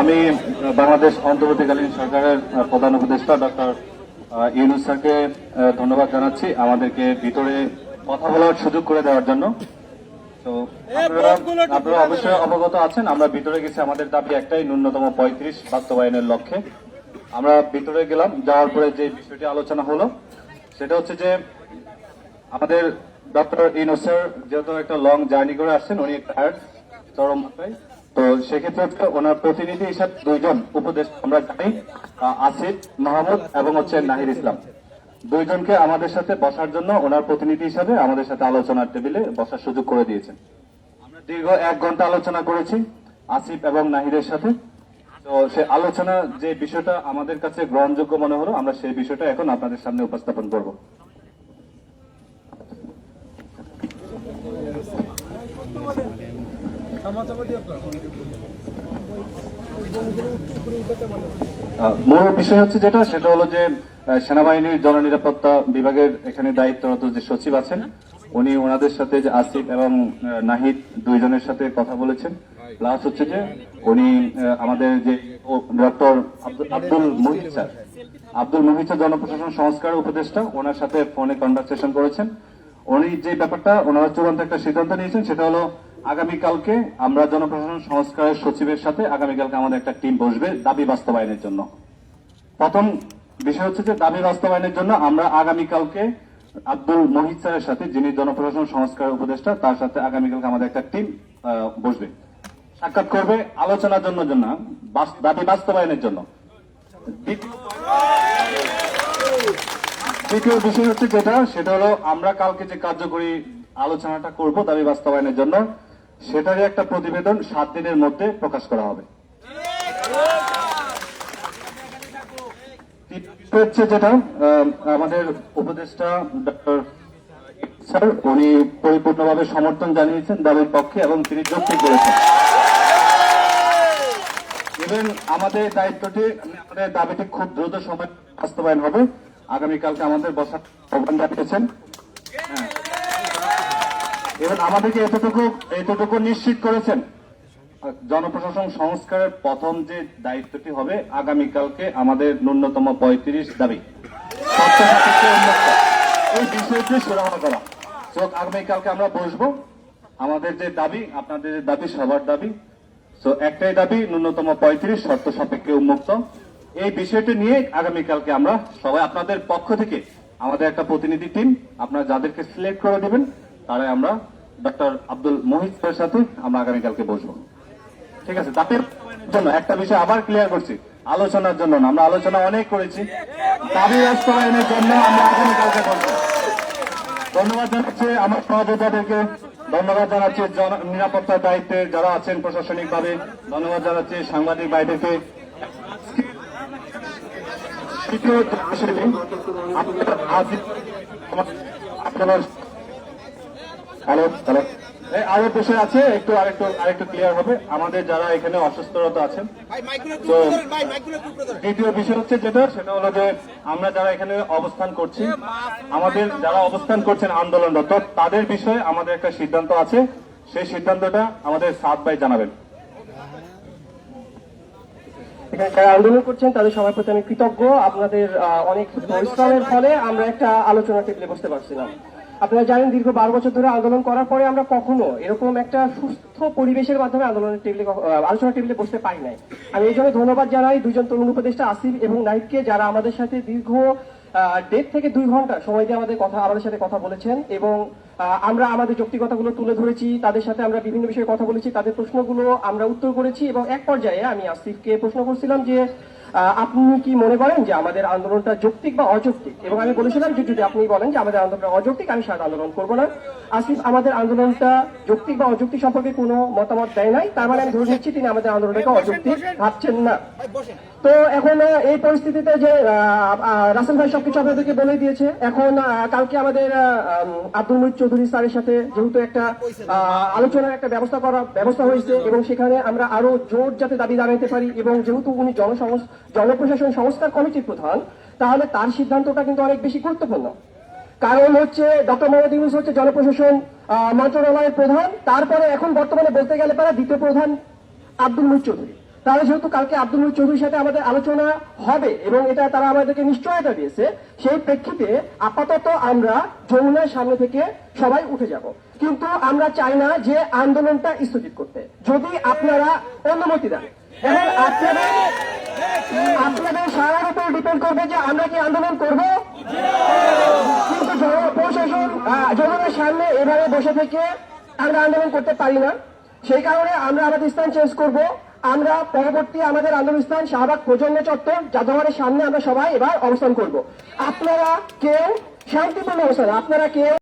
আমি বাংলাদেশ অন্তর্বর্তীকালীন সরকারের প্রধান উপদেষ্টা ডক্টর ইউনুস স্যারকে ধন্যবাদ জানাচ্ছি আমাদেরকে ভিতরে কথা বলার সুযোগ করে দেওয়ার জন্য। তো আপনারা অবশ্যই অবগত আছেন আমরা ভিতরে গেছি আমাদের দাবি একটাই ন্যূনতম পঁয়ত্রিশ বাস্তবায়নের লক্ষ্যে। আমরা ভিতরে গেলাম যাওয়ার পরে যে বিষয়টি আলোচনা হলো সেটা হচ্ছে যে আমাদের ডক্টর ইনোসের যেহেতু একটা লং জার্নি করে আসছেন উনি টায়ার্ড চরম মাত্রায়। তো সেক্ষেত্রে ওনার প্রতিনিধি হিসাবে দুইজন উপদেশ আমরা জানি আসিফ, মাহমুদ এবং হচ্ছে নাহির ইসলাম। দুইজনকে আমাদের সাথে বসার জন্য ওনার প্রতিনিধি হিসাবে আমাদের সাথে আলোচনার টেবিলে বসার সুযোগ করে দিয়েছেন। আমরা দীর্ঘ এক ঘণ্টা আলোচনা করেছি আসিফ এবং নাহিরের সাথে। তো সে আলোচনা যে বিষয়টা আমাদের কাছে গ্রহণযোগ্য মনে হলো, আমরা সেই বিষয়টা এখন আপনাদের সামনে উপস্থাপন করব। মূল বিষয় হচ্ছে যেটা, সেটা হলো যে সেনাবাহিনীর জননিরাপত্তা বিভাগের এখানে দায়িত্বরত যে সচিব আছেন, উনি ওনাদের সাথে যে আসিফ এবং নাহিদ দুইজনের সাথে কথা বলেছেন। প্লাস হচ্ছে যে, উনি আমাদের যে doctor Abdul Muhit sir Abdul Muhit sir জনপ্রশাসন সংস্কার উপদেষ্টা, ওনার সাথে ফোনে কনভারসেশন করেছেন। উনি যে ব্যাপারটা, ওনারা চূড়ান্ত একটা সিদ্ধান্ত নিয়েছেন, সেটা হলো আগামীকালকে আমরা জনপ্রশাসন সংস্কারের সচিবের সাথে আগামীকালকে আমাদের একটা টিম বসবে দাবি বাস্তবায়নের জন্য। প্রথম বিষয় হচ্ছে যে দাবি বাস্তবায়নের জন্য আমরা আগামীকালকে আব্দুল মহিত স্যারের সাথে, যিনি জনপ্রশাসন সংস্কার উপদেষ্টা, তার সাথে আগামীকালকে আমাদের একটা টিম বসবে। সাক্ষাৎ করবে আলোচনার জন্য জন্য দাবি বাস্তবায়নের জন্য। দ্বিতীয় বিষয় হচ্ছে যেটা, সেটা হলো আমরা কালকে যে কার্যকরী আলোচনাটা করব দাবি বাস্তবায়নের জন্য সেটারই একটা প্রতিবেদন সাত দিনের মধ্যে প্রকাশ করা হবে। হচ্ছে যেটা আমাদের উপদেষ্টা ডক্টর স্যার, উনি পরিপূর্ণভাবে সমর্থন জানিয়েছেন দাবির পক্ষে এবং তিনি যুক্তি করেছেন ইভেন আমাদের দায়িত্বটি, আমাদের দাবিটি খুব দ্রুত সময় বাস্তবায়ন হবে। আগামীকালকে আমাদের বসার আহ্বান জানিয়েছেন। এবং আমাদেরকে এতটুকু এতটুকু নিশ্চিত করেছেন। জনপ্রশাসন সংস্কারের প্রথম যে দায়িত্বটি হবে, আগামীকালকে আমাদের ন্যূনতম পঁয়ত্রিশ দাবি। এই বিষয়টি আগামীকালকে আমরা বসবো। আমাদের যে দাবি, আপনাদের যে দাবি, সবার দাবি, তো একটাই দাবি, ন্যূনতম পঁয়ত্রিশ, শর্ত সাপেক্ষে উন্মুক্ত। এই বিষয়টি নিয়ে আগামীকালকে আমরা সবাই আপনাদের পক্ষ থেকে আমাদের একটা প্রতিনিধি টিম, আপনারা যাদেরকে সিলেক্ট করে দিবেন তারাই আমরা ডক্টর আব্দুল মোহিত স্যারের সাথে আমরা আগামীকালকে বসবো। ঠিক আছে দাবির জন্য একটা বিষয় আবার ক্লিয়ার করছি। আলোচনার জন্য আমরা আলোচনা অনেক করেছি। দাবি বাস্তবায়নের জন্য আমরা আগামীকালকে বসবো। ধন্যবাদ জানাচ্ছি আমার সহযোদ্ধাদেরকে। ধন্যবাদ জানাচ্ছি জন- নিরাপত্তার দায়িত্বে যারা আছেন প্রশাসনিক ভাবে ধন্যবাদ জানাচ্ছি সাংবাদিক বিষয়টি, আপনারা আজ- হ্যালো। হ্যালো আরও বিষয় আছে একটু আরেকটু আরেকটু ক্লিয়ার হবে। আমাদের যারা এখানে অসুস্থরত আছেন তো দ্বিতীয় বিষয় হচ্ছে যেটা সেটা হলো যে আমরা যারা এখানে অবস্থান করছি আমাদের যারা অবস্থান করছেন আন্দোলনরত তাদের বিষয়ে আমাদের একটা সিদ্ধান্ত আছে। সেই সিদ্ধান্তটা আমাদের সাত ভাই জানাবেন। এখানে যারা আন্দোলন করছেন তাদের সবার প্রতি আমি কৃতজ্ঞ। আপনাদের অনেক পরিশ্রমের ফলে আমরা একটা আলোচনা টেবিলে বসতে পারছিলাম। আপনারা জানেন দীর্ঘ বারো বছর ধরে আন্দোলন করার পরে আমরা কখনো এরকম একটা সুস্থ পরিবেশের মাধ্যমে আন্দোলনের টেবিলে আলোচনা টেবিলে বসতে পারি নাই। আমি এই জন্য ধন্যবাদ জানাই দুজন তরুণ উপদেষ্টা আসিফ এবং নাইককে যারা আমাদের সাথে দীর্ঘ দেড় থেকে দুই ঘণ্টা সময় দিয়ে আমাদের কথা, আমাদের সাথে কথা বলেছেন এবং আমরা আমাদের যৌক্তিকতাগুলো তুলে ধরেছি, তাদের সাথে আমরা বিভিন্ন বিষয়ে কথা বলেছি, তাদের প্রশ্নগুলো আমরা উত্তর করেছি এবং এক পর্যায়ে আমি আসিফকে প্রশ্ন করছিলাম যে আপনি কি মনে করেন যে আমাদের আন্দোলনটা যৌক্তিক বা অযৌক্তিক? এবং আমি বলেছিলাম যে যদি আপনি বলেন যে আমাদের আন্দোলনটা অযৌক্তিক আমি সাথে আন্দোলন করব না। আসিফ আমাদের আন্দোলনটা যৌক্তিক বা অযৌক্তিক সম্পর্কে কোনো মতামত দেয় নাই? তার মানে আমি ধরে নিচ্ছি তিনি আমাদের আন্দোলনটাকে অযৌক্তিক ভাবছেন না। তো এখন এই পরিস্থিতিতে যে রাসেল ভাই সবকিছু আপনাদেরকে বলে দিয়েছে এখন কালকে আমাদের আব্দুল মুহিত চৌধুরী স্যারের সাথে যেহেতু একটা আলোচনার একটা ব্যবস্থা করা ব্যবস্থা হয়েছে এবং সেখানে আমরা আরও জোর যাতে দাবি জানাতে পারি এবং যেহেতু উনি জনসংস জনপ্রশাসন সংস্কার কমিটির প্রধান, তাহলে তার সিদ্ধান্তটা কিন্তু অনেক বেশি গুরুত্বপূর্ণ। কারণ হচ্ছে ডক্টর মোহাম্মদ ইউনুস হচ্ছে জনপ্রশাসন মন্ত্রণালয়ের প্রধান, তারপরে এখন বর্তমানে বলতে গেলে পারা দ্বিতীয় প্রধান আব্দুল মুহিত চৌধুরী। তাহলে যেহেতু কালকে আব্দুল মুহিত চৌধুরীর সাথে আমাদের আলোচনা হবে এবং এটা তারা আমাদেরকে নিশ্চয়তা দিয়েছে, সেই প্রেক্ষিতে আপাতত আমরা যমুনার সামনে থেকে সবাই উঠে যাব। কিন্তু আমরা চাই না যে আন্দোলনটা স্থগিত করতে। যদি আপনারা অনুমতি দেন এখন আপনাদের আপনাদের সারার উপর ডিপেন্ড করবে যে আমরা কি আন্দোলন করব। কিন্তু প্রশাসন জনগণের সামনে এভাবে বসে থেকে আমরা আন্দোলন করতে পারি না। সেই কারণে আমরা আমাদের স্থান চেঞ্জ করব। আমরা পরবর্তী আমাদের আন্দোলন স্থান শাহবাগ প্রজন্ম চত্বর, জাদুঘরের সামনে আমরা সবাই এবার অবস্থান করব। আপনারা কেউ শান্তিপূর্ণ অবস্থান, আপনারা কেউ